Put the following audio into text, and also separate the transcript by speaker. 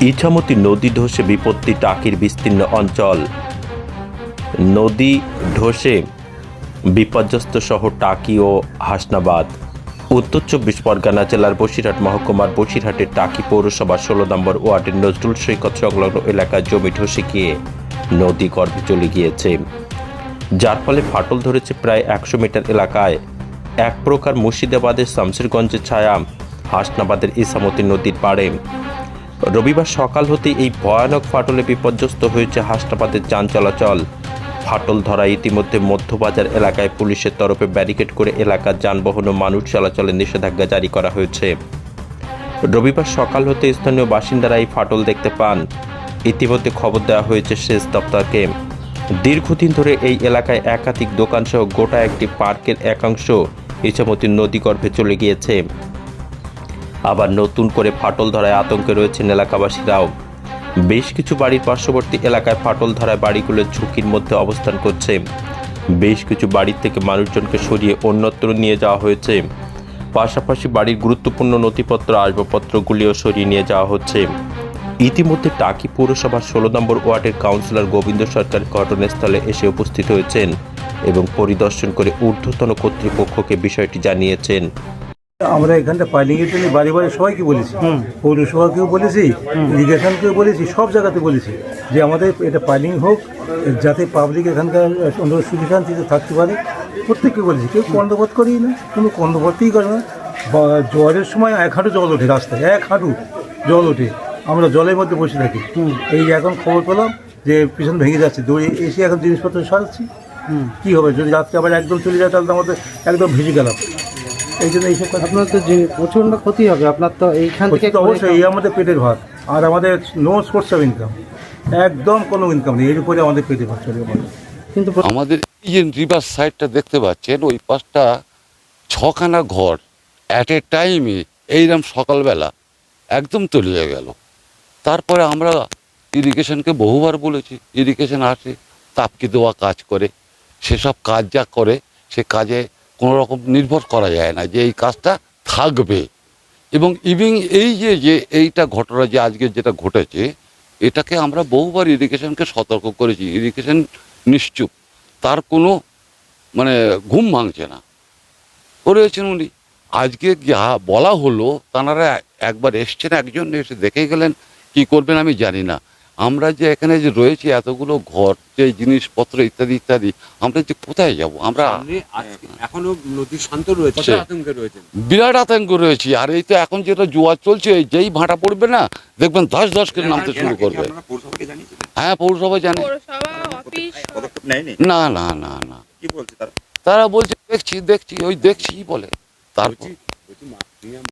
Speaker 1: ইছামতি নদী ধসে বিপত্তি টাকির বিস্তীর্ণ অঞ্চল। নদী ধসে বিপর্যস্ত শহর টাকি ও হাসনাবাদ। উত্তর চব্বিশ পরগনা জেলার বসিরহাট মহকুমার বসিরহাটের টাকি পৌরসভা ষোলো নম্বর ওয়ার্ডের নজরুল সৈকত সংলগ্ন এলাকার জমি ধসে গিয়ে নদী গর্ভে চলে গিয়েছে। যার ফলে ফাটল ধরেছে প্রায় একশো মিটার এলাকায়। এক প্রকার মুর্শিদাবাদের শামসিরগঞ্জের ছায়া হাসনাবাদের ইসামতি নদীর পাড়ে। রবিবার সকাল হতে এই ভয়ানক ফাটলে বিপর্যস্ত হয়েছে হাসনাবাদের যান চলাচল। ফাটল ধরা ইতিমধ্যে মধ্যবাজার এলাকায় পুলিশের তরফে ব্যারিকেড করে এলাকার যানবাহন ও মানুষ চলাচলে নিষেধাজ্ঞা জারি করা হয়েছে। রবিবার সকাল হতে স্থানীয় বাসিন্দারা এই ফাটল দেখতে পান। ইতিমধ্যে খবর দেওয়া হয়েছে সেচ দপ্তরকে। দীর্ঘদিন ধরে এই এলাকায় একাধিক দোকানসহ গোটা একটি পার্কের একাংশ ইছামতি নদীগর্ভে চলে গিয়েছে। আবার নতুন করে ফাটল ধরায় আতঙ্কে রয়েছেন এলাকাবাসীরাও। বেশ কিছু বাড়ির পার্শ্ববর্তী এলাকায় ফাটল ধরায় বাড়িগুলো ঝুঁকির মধ্যে অবস্থান করছে। বেশ কিছু বাড়ির থেকে মানুষজনকে সরিয়ে অন্যত্র নিয়ে যাওয়া হয়েছে। পাশাপাশি বাড়ির গুরুত্বপূর্ণ নথিপত্র, আসবাবপত্রগুলিও সরিয়ে নিয়ে যাওয়া হচ্ছে। ইতিমধ্যে টাকি পৌরসভার ষোলো নম্বর ওয়ার্ডের কাউন্সিলর গোবিন্দ সরকার ঘটনাস্থলে এসে উপস্থিত হয়েছেন এবং পরিদর্শন করে ঊর্ধ্বতন কর্তৃপক্ষকে বিষয়টি জানিয়েছেন।
Speaker 2: আমরা এখানটা পাইলিংয়ের জন্য বাড়ি বাড়ি সবাইকে বলেছি। পৌরসভাকেও বলেছি ইরিগেশনকেও বলেছি সব জায়গাতে বলেছি যে আমাদের এটা পাইলিং হোক যাতে পাবলিক এখানকার অন্য সুবিধান্তিতে থাকতে পারে। প্রত্যেককে বলেছি কেউ কন্দবোধ করেই না কোনো কন্দবোধই করে না। বা জলের সময় এক হাঁটু জল ওঠে রাস্তায় এক হাঁটু জল ওঠে। আমরা জলের মধ্যে বসে থাকি। এই এখন খবর পেলাম যে পিছন ভেঙে যাচ্ছে দৌড়ে এসে এখন জিনিসপত্র সারাচ্ছি কী হবে যদি রাত্রে আবার একদম চলে যায় তাহলে আমাদের একদম ভিজে গেলাম। এই জন্য এইসব কথা
Speaker 3: আপনার তো যে প্রচণ্ড ক্ষতি হবে আপনার তো এইখান থেকে
Speaker 2: তো অবশ্যই এই আমাদের পেটের ভাত। আর আমাদের নো সোর্স অফ ইনকাম একদম কোনো ইনকাম নেই এর উপরে আমাদের পেটের ভাত চলে
Speaker 3: কিন্তু
Speaker 4: আমাদের এই যে রিভার সাইডটা দেখতে পাচ্ছেন ওই পাশটা ছখানা ঘর অ্যাট এ টাইমে এইরকম সকালবেলা একদম তলিয়ে গেল। তারপরে আমরা ইরিগেশনকে বহুবার বলেছি ইরিগেশন আসে তাপকে দেওয়া কাজ করে সেসব কাজ যা করে সে কাজে কোনো রকম নির্ভর করা যায় না যে এই কাজটা থাকবে। এবং ইভিং এই যে যে এইটা ঘটনা যে আজকে যেটা ঘটেছে, এটাকে আমরা বহুবার ইরিগেশনকে সতর্ক করেছি। ইরিগেশন নিশ্চুপ। তার কোনো মানে ঘুম ভাঙছে না। করেছেন উনি। আজকে যা বলা হলো, তাঁরা একবার এসছেন, একজন এসে দেখে গেলেন, কি করবেন আমি জানি না। আমরা যে এখানে যে রয়েছি এতগুলো ঘর যে জিনিসপত্র ইত্যাদি ইত্যাদি আমরা যে কোথায় যাব? আমরা
Speaker 5: এখনও নদী শান্ত রয়েছে
Speaker 4: বিরাট আতঙ্ক রয়েছি আর এই তো এখন যেটা জোয়ার চলছে যেই ভাঁটা পড়বে না দেখবেন দশ দশ করে নামতে শুরু করবে।
Speaker 5: আপনারা পৌরসভাকে জানিয়েছিলেন
Speaker 4: হ্যাঁ পৌরসভা জানে। না না না না।
Speaker 5: কি বলছে তারা?
Speaker 4: তারা বলছে দেখছি দেখছি ওই দেখছি বলে। তারপর